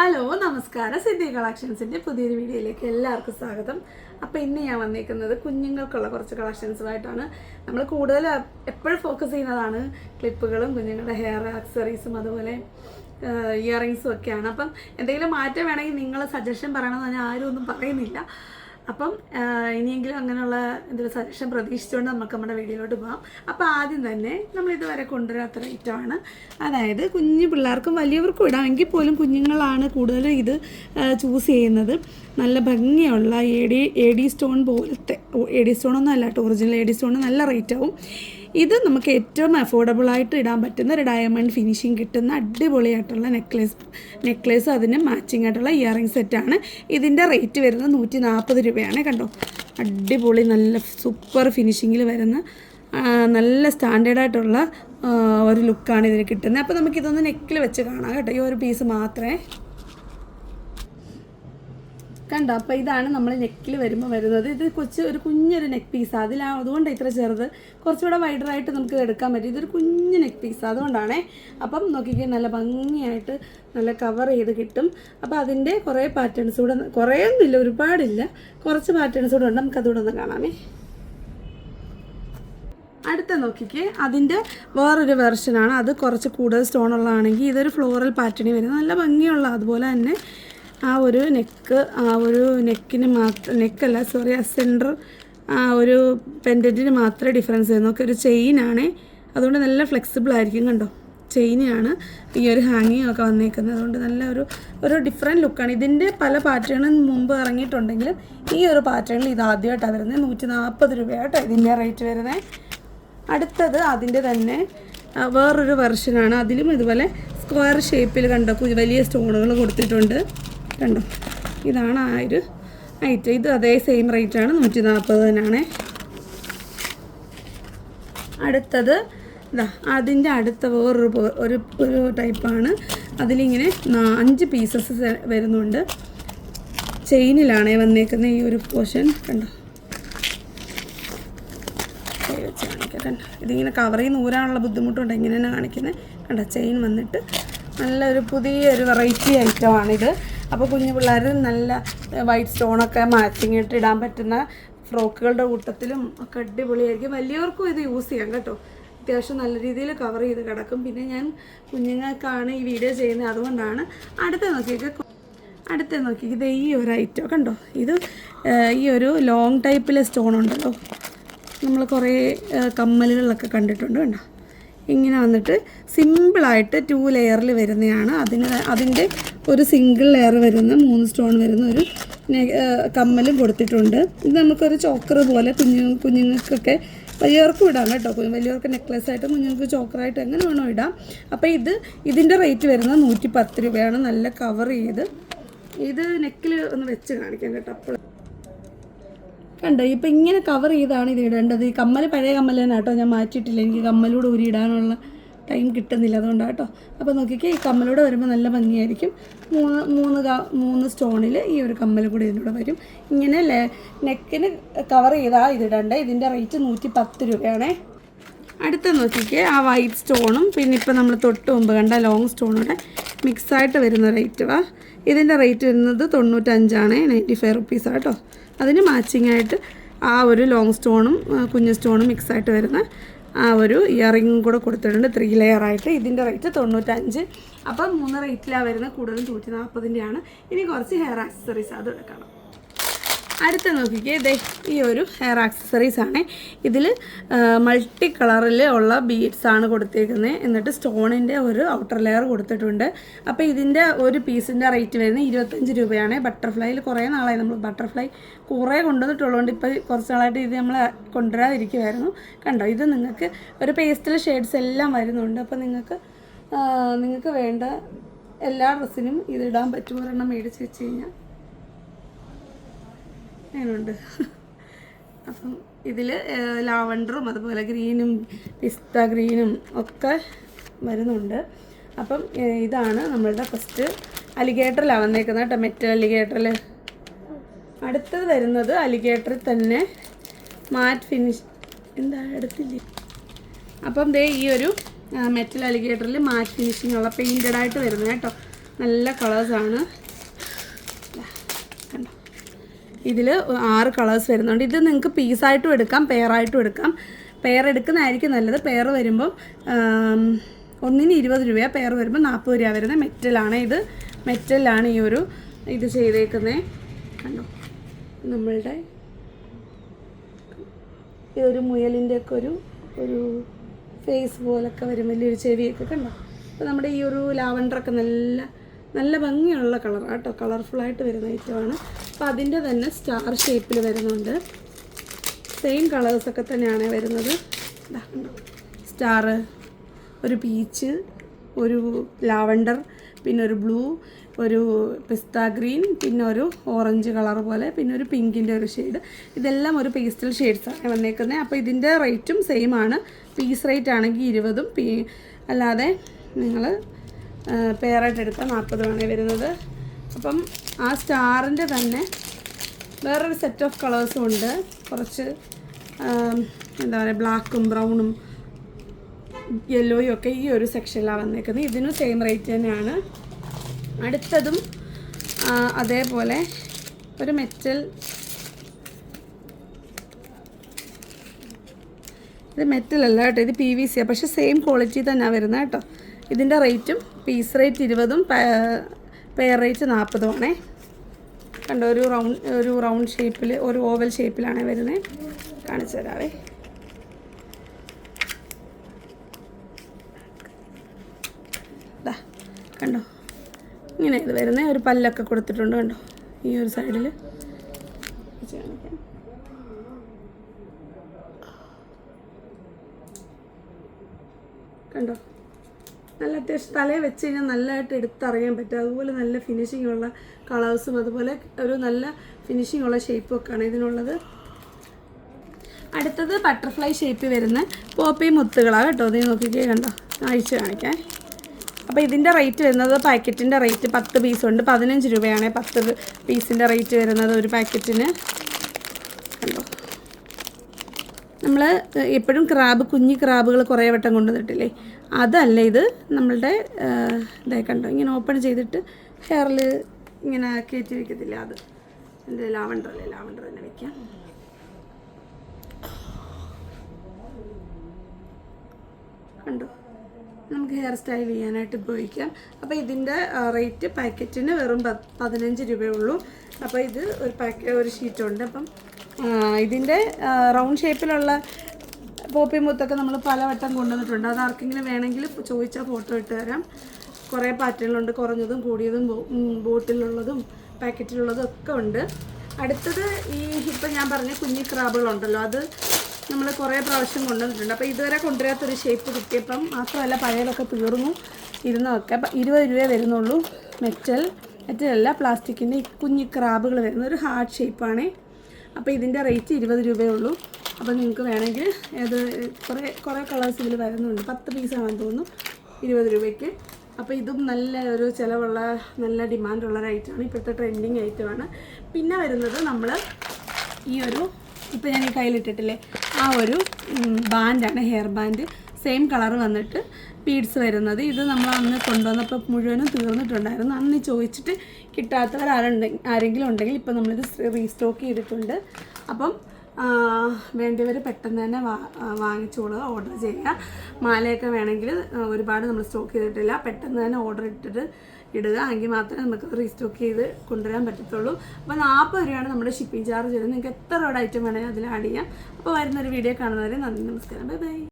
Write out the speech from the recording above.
Hello നമസ്കാരം. സിദ്ധി കളക്ഷൻസിന്റെ പുതിയൊരു വീഡിയോയിലേക്ക് എല്ലാവർക്കും സ്വാഗതം. അപ്പോൾ ഇന്ന് ഞാൻ വന്നിരിക്കുന്നത് കുഞ്ഞുങ്ങൾക്കുള്ള കുറച്ച് കളക്ഷൻസുമായിട്ടാണ്. നമ്മൾ കൂടുതൽ എപ്പോഴും ഫോക്കസ് ചെയ്യുന്നതാണ് ക്ലിപ്പുകളും കുഞ്ഞുങ്ങളുടെ ഹെയർ ആക്സറീസും അതുപോലെ ഇയറിങ്സും ഒക്കെയാണ്. അപ്പം എന്തെങ്കിലും മാറ്റം വേണമെങ്കിൽ നിങ്ങൾ സജഷൻ പറയണമെന്ന് ഞാൻ ആരും ഒന്നും പറയുന്നില്ല. അപ്പം ഇനിയെങ്കിലും അങ്ങനെയുള്ള എന്തൊരു സജഷൻ പ്രതീക്ഷിച്ചുകൊണ്ട് നമുക്ക് നമ്മുടെ വീഡിയോയിലോട്ട് പോകാം അപ്പോൾ ആദ്യം തന്നെ നമ്മൾ ഇതുവരെ കൊണ്ടുവരാത്ത ഐറ്റമാണ്. അതായത് കുഞ്ഞു പിള്ളേർക്കും വലിയവർക്കും ഇടാം എങ്കിൽ പോലും കുഞ്ഞുങ്ങളാണ് കൂടുതലും ഇത് ചൂസ് ചെയ്യുന്നത്. നല്ല ഭംഗിയുള്ള A D A D stone പോലത്തെ എ ഡി സ്റ്റോണൊന്നും അല്ല കേട്ടോ ഒറിജിനൽ എ ഡി സ്റ്റോൺ നല്ല റേറ്റ് ആവും ഇത് നമുക്ക് ഏറ്റവും അഫോർഡബിൾ ആയിട്ട് ഇടാൻ പറ്റുന്ന ഒരു ഡയമണ്ട് ഫിനിഷിങ് കിട്ടുന്ന അടിപൊളിയായിട്ടുള്ള നെക്ലേസ് നെക്ലേസ് അതിന് മാച്ചിങ് ആയിട്ടുള്ള ഇയറിംഗ് സെറ്റാണ് ഇതിന്റെ റേറ്റ് വരുന്നത് നൂറ്റി നാൽപ്പത് രൂപയാണ് കണ്ടോ? അടിപൊളി നല്ല സൂപ്പർ ഫിനിഷിങ്ങിൽ വരുന്ന നല്ല സ്റ്റാൻഡേർഡ് ആയിട്ടുള്ള ഒരു ലുക്കാണ് ഇതിന് കിട്ടുന്നത്. അപ്പോൾ നമുക്കിതൊന്ന് നെക്കിൽ വെച്ച് കാണാം കേട്ടോ. ഈ ഒരു പീസ് മാത്രമേ കണ്ടോ? അപ്പോൾ ഇതാണ് നമ്മൾ നെക്കിൽ വരുമ്പോൾ വരുന്നത്. ഇത് കൊച്ചു ഒരു കുഞ്ഞൊരു നെക്ക് പീസ്. അതിലാ അതുകൊണ്ട് ഇത്ര ചെറുത്. കുറച്ചുകൂടെ വൈഡറായിട്ട് നമുക്ക് എടുക്കാൻ പറ്റും. ഇതൊരു കുഞ്ഞ് നെക്ക് പീസ് അതുകൊണ്ടാണേ. അപ്പം നോക്കിക്കാൻ നല്ല ഭംഗിയായിട്ട് നല്ല കവർ ചെയ്ത് കിട്ടും. അപ്പോൾ അതിന്റെ കുറേ പാറ്റേൺസ് കൂടെ കുറേ ഒന്നുമില്ല ഒരുപാടില്ല. കുറച്ച് പാറ്റേൺസ് കൂടെ ഉണ്ട്. നമുക്ക് അതുകൂടെ ഒന്ന് കാണാമേ. അടുത്ത നോക്കിക്കേ അതിന്റെ വേറൊരു വെർഷനാണ് അത് കുറച്ച് കൂടുതൽ സ്റ്റോൺ ഉള്ളതാണെങ്കിൽ ഇതൊരു ഫ്ലോറൽ പാറ്റേണിൽ വരുന്നത്. നല്ല ഭംഗിയുള്ള അതുപോലെ തന്നെ ആ ഒരു നെക്ക് ആ ഒരു നെക്കിന് മാത്രം നെക്കല്ല സോറി ആ സെന്റർ ആ ഒരു പെൻഡന്റിന് മാത്രമേ ഡിഫറൻസ് വരുന്നു. ഒക്കെ ഒരു ചെയിനാണ് അതുകൊണ്ട് നല്ല ഫ്ലെക്സിബിൾ ആയിരിക്കും കണ്ടോ? ചെയിനാണ് ഈ ഒരു ഹാങ്ങിങ് ഒക്കെ വന്നേക്കുന്നത്. അതുകൊണ്ട് നല്ല ഒരു ഒരു ഡിഫറെന്റ് ലുക്കാണ് ഇതിന്റെ പല പാറ്റേണും മുമ്പ് ഇറങ്ങിയിട്ടുണ്ടെങ്കിലും ഈ ഒരു പാറ്റേണിൽ ഇത് ആദ്യമായിട്ടാണ് വരുന്നത്. നൂറ്റി നാൽപ്പത് രൂപയാട്ടോ ഇതിന്റെ റേറ്റ് വരുന്നത് അടുത്തത് അതിന്റെ തന്നെ വേറൊരു വെർഷനാണ് അതിലും ഇതുപോലെ സ്ക്വയർ ഷേപ്പിൽ കണ്ടോ വലിയ സ്റ്റോണുകൾ കൊടുത്തിട്ടുണ്ട്. കണ്ടോ? ഇതാണ് ആ ഒരു ഐറ്റം ഇത് അതേ സെയിം റേറ്റാണ് നൂറ്റി നാൽപ്പത് തന്നെയാണ്. അടുത്തത് ഇതാ അതിന്റെ അടുത്ത വേറൊരു ഒരു ഒരു ടൈപ്പാണ് അതിലിങ്ങനെ അഞ്ച് പീസസ് വരുന്നുണ്ട്. ചെയിനിലാണ് വന്നേക്കുന്ന ഈ ഒരു പോർഷൻ കണ്ടോ? ഇതിങ്ങനെ കവർ ചെയ്യുന്ന ഊരാനുള്ള ബുദ്ധിമുട്ടുണ്ട്. ഇങ്ങനെ തന്നെ കാണിക്കുന്നത് കണ്ടോ? ചെയിൻ വന്നിട്ട് നല്ലൊരു പുതിയൊരു വെറൈറ്റി ഐറ്റമാണിത് അപ്പോൾ കുഞ്ഞു പിള്ളേർ നല്ല വൈറ്റ് സ്റ്റോണൊക്കെ മാച്ചിങ് ഇട്ട് ഇടാൻ പറ്റുന്ന ഫ്രോക്കുകളുടെ കൂട്ടത്തിലും ഒക്കെ അടിപൊളിയായിരിക്കും. വലിയവർക്കും ഇത് യൂസ് ചെയ്യാം കേട്ടോ. അത്യാവശ്യം നല്ല രീതിയിൽ കവർ ചെയ്ത് കിടക്കും. പിന്നെ ഞാൻ കുഞ്ഞുങ്ങൾക്കാണ് ഈ വീഡിയോ ചെയ്യുന്നത്. അതുകൊണ്ടാണ് അടുത്ത നോക്കിയൊക്കെ അടുത്ത നോക്കി ഇത് ഈ ഒരു ഐറ്റം കണ്ടോ? ഇത് ഈ ഒരു ലോങ് ടൈപ്പിലെ സ്റ്റോൺ ഉണ്ടല്ലോ. നമ്മൾ കുറേ കമ്മലുകളിലൊക്കെ കണ്ടിട്ടുണ്ട് കണ്ടോ? ഇങ്ങനെ വന്നിട്ട് സിമ്പിളായിട്ട് ടു ലെയറിൽ വരുന്നതാണ്. അതിന് അതിന്റെ ഒരു സിംഗിൾ ലെയർ വരുന്ന മൂന്ന് സ്റ്റോൺ വരുന്ന ഒരു കമ്മലും കൊടുത്തിട്ടുണ്ട്. ഇത് നമുക്കൊരു ചോക്കർ പോലെ കുഞ്ഞു കുഞ്ഞുങ്ങൾക്കൊക്കെ വലിയവർക്കും ഇടാം കേട്ടോ. വലിയവർക്ക് നെക്ലസ് ആയിട്ടും കുഞ്ഞുങ്ങൾക്ക് ചോക്കറായിട്ട് എങ്ങനെ വേണോ ഇടാം. അപ്പോൾ ഇത് ഇതിന്റെ റേറ്റ് വരുന്നത് നൂറ്റി പത്ത് രൂപയാണ് നല്ല കവർ ചെയ്ത്. ഇത് നെക്കിൽ ഒന്ന് വെച്ച് കാണിക്കാം കേട്ടോ അപ്പോൾ കണ്ടോ ഇപ്പം ഇങ്ങനെ കവർ ചെയ്താണ് ഇത് ഇടേണ്ടത്. ഈ കമ്മൽ പഴയ കമ്മൽ തന്നെ കേട്ടോ. ഞാൻ മാറ്റിയിട്ടില്ല. എനിക്ക് കമ്മലൂടെ ഊരി ഇടാനുള്ള ടൈം കിട്ടുന്നില്ല അതുകൊണ്ടാണ് കേട്ടോ. അപ്പോൾ നോക്കിക്കേ ഈ കമ്മലൂടെ വരുമ്പോൾ നല്ല ഭംഗിയായിരിക്കും. മൂന്ന് മൂന്ന് ക- മൂന്ന് സ്റ്റോണിൽ ഈ ഒരു കമ്മൽ കൂടി ഇതിലൂടെ വരും. ഇങ്ങനെ നെക്കിന് കവർ ചെയ്താൽ ഇതിടണ്ടേ ഇതിന്റെ റേറ്റ് നൂറ്റി പത്ത് രൂപയാണേ. അടുത്ത നോക്കിക്കേ ആ വൈറ്റ് സ്റ്റോണും പിന്നെ ഇപ്പം നമ്മൾ തൊട്ട് മുമ്പ് കണ്ട ലോങ് സ്റ്റോണൂടെ മിക്സായിട്ട് വരുന്ന റേറ്റ് വാ. ഇതിന്റെ റേറ്റ് വരുന്നത് തൊണ്ണൂറ്റഞ്ചാണ് നയന്റി ഫൈവ് റുപ്പീസ് കേട്ടോ. അതിന് മാച്ചിങ് ആയിട്ട് ആ ഒരു ലോങ് സ്റ്റോണും കുഞ്ഞു സ്റ്റോണും മിക്സായിട്ട് വരുന്ന ആ ഒരു ഇയറിങ്ങും കൂടെ കൊടുത്തിട്ടുണ്ട്. ത്രീ ലെയർ ആയിട്ട്. ഇതിന്റെ റേറ്റ് തൊണ്ണൂറ്റഞ്ച്. അപ്പം മൂന്ന് റേറ്റിലാണ് വരുന്നത്. കൂടുതലും നൂറ്റി നാൽപ്പതിന്റെയാണ് ഇനി കുറച്ച് ഹെയർ ആക്സസറീസ് അത് എടുക്കണം. അടുത്ത നോക്കിക്കേ ദേ ഈ ഒരു ഹെയർ ആക്സസറീസ് ആണ്. ഇതിൽ മൾട്ടി കളറിൽ ഉള്ള ബീഡ്സ് ആണ് കൊടുത്തേക്കുന്നത് എന്നിട്ട് സ്റ്റോണിന്റെ ഒരു ഔട്ടർ ലെയർ കൊടുത്തിട്ടുണ്ട്. അപ്പോൾ ഇതിന്റെ ഒരു പീസിന്റെ റേറ്റ് വരുന്നത് ഇരുപത്തഞ്ച് രൂപയാണ്. ബട്ടർഫ്ലൈയിൽ കുറേ നാളായി നമ്മൾ ബട്ടർഫ്ലൈ കുറേ കൊണ്ടുവന്നിട്ടുള്ളതുകൊണ്ട് ഇപ്പോൾ കുറച്ച് നാളായിട്ട് ഇത് നമ്മൾ കൊണ്ടുവരാതിരിക്കുമായിരുന്നു കണ്ടോ ഇത് നിങ്ങൾക്ക് ഒരു പേസ്റ്റൽ ഷെയ്ഡ്സ് എല്ലാം വരുന്നുണ്ട്. അപ്പോൾ നിങ്ങൾക്ക് നിങ്ങൾക്ക് വേണ്ട എല്ലാ ഡ്രസ്സിനും ഇതിടാൻ ഇടാൻ പറ്റും. ഒരെണ്ണം മേടിച്ച് വെച്ച് കഴിഞ്ഞാൽ അങ്ങനെയുണ്ട്. അപ്പം ഇതിൽ ലാവണ്ടറും അതുപോലെ ഗ്രീനും പിസ്ത ഗ്രീനും ഒക്കെ വരുന്നുണ്ട്. അപ്പം ഇതാണ് നമ്മളുടെ ഫസ്റ്റ് അലിഗേറ്ററിലാണ് വന്നേക്കുന്നത് കേട്ടോ മെറ്റൽ അലിഗേറ്ററിൽ അടുത്തത് വരുന്നത് അലിഗേറ്ററിൽ തന്നെ മാറ്റ് ഫിനിഷ് എന്താ അടുത്തില്ലേ അപ്പം ദേ ഈ ഒരു മെറ്റൽ അലിഗേറ്ററിൽ മാറ്റ് ഫിനിഷിങ്ങുള്ള പെയിന്റഡ് ആയിട്ട് വരുന്നത് കേട്ടോ. നല്ല കളേഴ്സാണ് കണ്ടോ ഇതിൽ ആറ് കളേഴ്സ് വരുന്നുണ്ട്. ഇത് നിങ്ങൾക്ക് പീസായിട്ടും എടുക്കാം പെയറായിട്ടും എടുക്കാം. പെയർ എടുക്കുന്നതായിരിക്കും നല്ലത്. പെയർ വരുമ്പം ഒന്നിന് ഇരുപത് രൂപയാണ് പെയർ വരുമ്പോൾ നാൽപ്പത് രൂപ വരുന്നത്. മെറ്റലാണ് ഇത്. മെറ്റലാണ് ഈ ഒരു ഇത് ചെയ്തേക്കുന്നത് കണ്ടോ? നമ്മളുടെ ഇതൊരു മുയലിന്റെ ഒക്കെ ഒരു ഒരു ഫേസ് പോലൊക്കെ വരും വലിയൊരു ചെവിയൊക്കെ കണ്ടോ? അപ്പോൾ നമ്മുടെ ഈ ഒരു ലാവണ്ടറൊക്കെ നല്ല നല്ല ഭംഗിയുള്ള കളർ കേട്ടോ കളർഫുള്ളായിട്ട് വരുന്ന ഐറ്റമാണ്. അപ്പോൾ അതിന്റെ തന്നെ സ്റ്റാർ ഷേപ്പിൽ വരുന്നുണ്ട്. സെയിം കളേഴ്സൊക്കെ തന്നെയാണ് വരുന്നത്. സ്റ്റാർ ഒരു പീച്ച് ഒരു ലാവണ്ടർ പിന്നെ ഒരു ബ്ലൂ ഒരു പിസ്ത ഗ്രീൻ പിന്നെ ഒരു ഓറഞ്ച് കളർ പോലെ പിന്നെ ഒരു പിങ്കിന്റെ ഒരു ഷെയ്ഡ്. ഇതെല്ലാം ഒരു പേസ്റ്റൽ ഷെയ്ഡ്സാണ് വന്നേക്കുന്നത് അപ്പോൾ ഇതിന്റെ റേറ്റും സെയിം ആണ്. പീസ് റേറ്റ് ആണെങ്കിൽ ഇരുപതും പീ അല്ലാതെ നിങ്ങൾ പെയറായിട്ട് എടുത്താൽ നാൽപ്പതുമാണ് വരുന്നത്. അപ്പം ആ സ്റ്റാറിന്റെ തന്നെ വേറൊരു സെറ്റ് ഓഫ് കളേഴ്സും ഉണ്ട്. കുറച്ച് എന്താ പറയുക ബ്ലാക്കും ബ്രൗണും യെല്ലോയും ഒക്കെ ഈ ഒരു സെക്ഷനിലാണ് വന്നേക്കുന്നത്. ഇതിനും സെയിം റേറ്റ് തന്നെയാണ്. അടുത്തതും അതേപോലെ ഒരു മെറ്റൽ ഇത് മെറ്റൽ അല്ല കേട്ടോ. ഇത് പി വി സി പക്ഷേ സെയിം ക്വാളിറ്റി തന്നെയാണ് വരുന്നത് കേട്ടോ. ഇതിന്റെ റേറ്റും പീസ് റേറ്റ് ഇരുപതും പെയർ റേറ്റ് നാൽപ്പതും ആണേ. കണ്ടോ ഒരു റൗണ്ട് ഒരു റൗണ്ട് ഷേപ്പിൽ ഒരു ഓവൽ ഷേപ്പിലാണ് വരുന്നത് കാണിച്ചു തരാവേ. കണ്ടോ? ഇങ്ങനെ ഇത് വരുന്നത് ഒരു പല്ലൊക്കെ കൊടുത്തിട്ടുണ്ട് കണ്ടോ? ഈ ഒരു സൈഡിൽ കണ്ടോ? നല്ല അത്യാവശ്യം തലയിൽ വെച്ച് കഴിഞ്ഞാൽ നല്ലതായിട്ട് എടുത്തറിയാൻ പറ്റും. അതുപോലെ നല്ല ഫിനിഷിംഗ് ഉള്ള കളേഴ്സും അതുപോലെ ഒരു നല്ല ഫിനിഷിംഗ് ഉള്ള ഷേപ്പും ഒക്കെയാണ് ഇതിനുള്ളത്. അടുത്തത് ബട്ടർഫ്ലൈ ഷേപ്പ് വരുന്ന പോപ്പി മുത്തുകളാണ് കേട്ടോ. ഇത് നോക്കിക്കേ കണ്ടോ? അയച്ചു കാണിക്കാൻ അപ്പോൾ ഇതിന്റെ റേറ്റ് വരുന്നത് പാക്കറ്റിന്റെ റേറ്റ് പത്ത് പീസ് ഉണ്ട്. പതിനഞ്ച് രൂപയാണ് പത്ത് പീസിന്റെ റേറ്റ് വരുന്നത് ഒരു പാക്കറ്റിന് കണ്ടോ നമ്മൾ എപ്പോഴും ക്രാബ് കുഞ്ഞി ക്രാബുകൾ കുറേ വട്ടം കൊണ്ടുവന്നിട്ടില്ലേ? അതല്ല ഇത് നമ്മളുടെ ഇതായി കണ്ടോ? ഇങ്ങനെ ഓപ്പൺ ചെയ്തിട്ട് ഹെയറിൽ ഇങ്ങനെ കയറ്റി വയ്ക്കത്തില്ല അത്. എന്റെ ലാവണ്ടർ അല്ലേ? ലാവണ്ടർ തന്നെ വെക്കാം. കണ്ടോ? നമുക്ക് ഹെയർ സ്റ്റൈൽ ചെയ്യാനായിട്ട് ഉപയോഗിക്കാം. അപ്പോൾ ഇതിന്റെ റേറ്റ് പാക്കറ്റിന് വെറും പതിനഞ്ച് രൂപയേ ഉള്ളൂ. അപ്പോൾ ഇത് ഒരു പാക്ക ഒരു ഷീറ്റുണ്ട്. അപ്പം ഇതിന്റെ റൗണ്ട് ഷേപ്പിലുള്ള പോപ്പി മുത്തൊക്കെ നമ്മൾ പലവട്ടം കൊണ്ടുവന്നിട്ടുണ്ട്. അത് ആർക്കെങ്കിലും വേണമെങ്കിൽ ചോദിച്ചാൽ ഫോട്ടോ ഇട്ട് തരാം. കുറേ പാറ്റേണിലുണ്ട് കുറഞ്ഞതും കൂടിയതും ബോട്ടിലുള്ളതും പാക്കറ്റിലുള്ളതും ഒക്കെ ഉണ്ട്. അടുത്തത് ഈ ഇപ്പം ഞാൻ പറഞ്ഞ കുഞ്ഞി ക്രാബുകളുണ്ടല്ലോ അത് നമ്മൾ കുറേ പ്രാവശ്യം കൊണ്ടുവന്നിട്ടുണ്ട്. അപ്പോൾ ഇതുവരെ കൊണ്ടുവരാത്തൊരു ഷേപ്പ് കിട്ടിയപ്പം മാത്രമല്ല പഴയതൊക്കെ തീർന്നു. ഇരുന്നതൊക്കെ. അപ്പം ഇരുപത് രൂപയെ വരുന്നുള്ളൂ. മെറ്റൽ. മെറ്റലല്ല പ്ലാസ്റ്റിക്കിന്റെ കുഞ്ഞി ക്രാബുകൾ വരുന്ന ഒരു ഹാർഡ് ഷേപ്പാണേ അപ്പോൾ ഇതിന്റെ റേറ്റ് ഇരുപത് രൂപയേ ഉള്ളൂ. അപ്പോൾ നിങ്ങൾക്ക് വേണമെങ്കിൽ ഏത് കുറേ കുറേ കളേഴ്സ് ഇതിൽ വരുന്നുണ്ട്. പത്ത് പീസാണെന്ന് തോന്നുന്നു. ഇരുപത് രൂപയ്ക്ക്. അപ്പോൾ ഇതും നല്ല ഒരു ചിലവുള്ള നല്ല ഡിമാൻഡുള്ള ഒരു ഐറ്റമാണ് ഇപ്പോഴത്തെ ട്രെൻഡിങ് ഐറ്റമാണ് പിന്നെ വരുന്നത് നമ്മൾ ഈ ഒരു ഇപ്പോൾ ഞാൻ ഈ കയ്യിലിട്ടിട്ടില്ലേ? ആ ഒരു ബാൻഡാണ് ഹെയർ ബാൻഡ് സെയിം കളർ വന്നിട്ട് ബീഡ്സ് വരുന്നത്. ഇത് നമ്മൾ അന്ന് കൊണ്ടുവന്നപ്പോൾ മുഴുവനും തീർന്നിട്ടുണ്ടായിരുന്നു. അന്ന് ചോദിച്ചിട്ട് കിട്ടാത്തവർ ആരുണ്ടെ ആരെങ്കിലും ഉണ്ടെങ്കിൽ ഇപ്പം നമ്മളിത് റീസ്റ്റോക്ക് ചെയ്തിട്ടുണ്ട്. അപ്പം വേണ്ടിയവർ പെട്ടെന്ന് തന്നെ വാ വാങ്ങിച്ചോളുക ഓർഡർ ചെയ്യുക. മാലയൊക്കെ വേണമെങ്കിൽ ഒരുപാട് നമ്മൾ സ്റ്റോക്ക് ചെയ്തിട്ടില്ല. പെട്ടെന്ന് തന്നെ ഓർഡർ ഇട്ടിട്ട് ഇടുക. എങ്കിൽ മാത്രമേ നമുക്ക് റീസ്റ്റോക്ക് ചെയ്ത് കൊണ്ടുവരാൻ പറ്റത്തുള്ളൂ. അപ്പോൾ നാൽപ്പത് രൂപയാണ് നമ്മുടെ ഷിപ്പിംഗ് ചാർജ് വരുന്നത്. നിങ്ങൾക്ക് എത്ര ഐറ്റം വേണമെങ്കിൽ അതിൽ ആഡ് ചെയ്യാം. അപ്പോൾ വരുന്നൊരു വീഡിയോ കാണുന്നവരെ നന്ദി നമസ്കാരം. Bye bye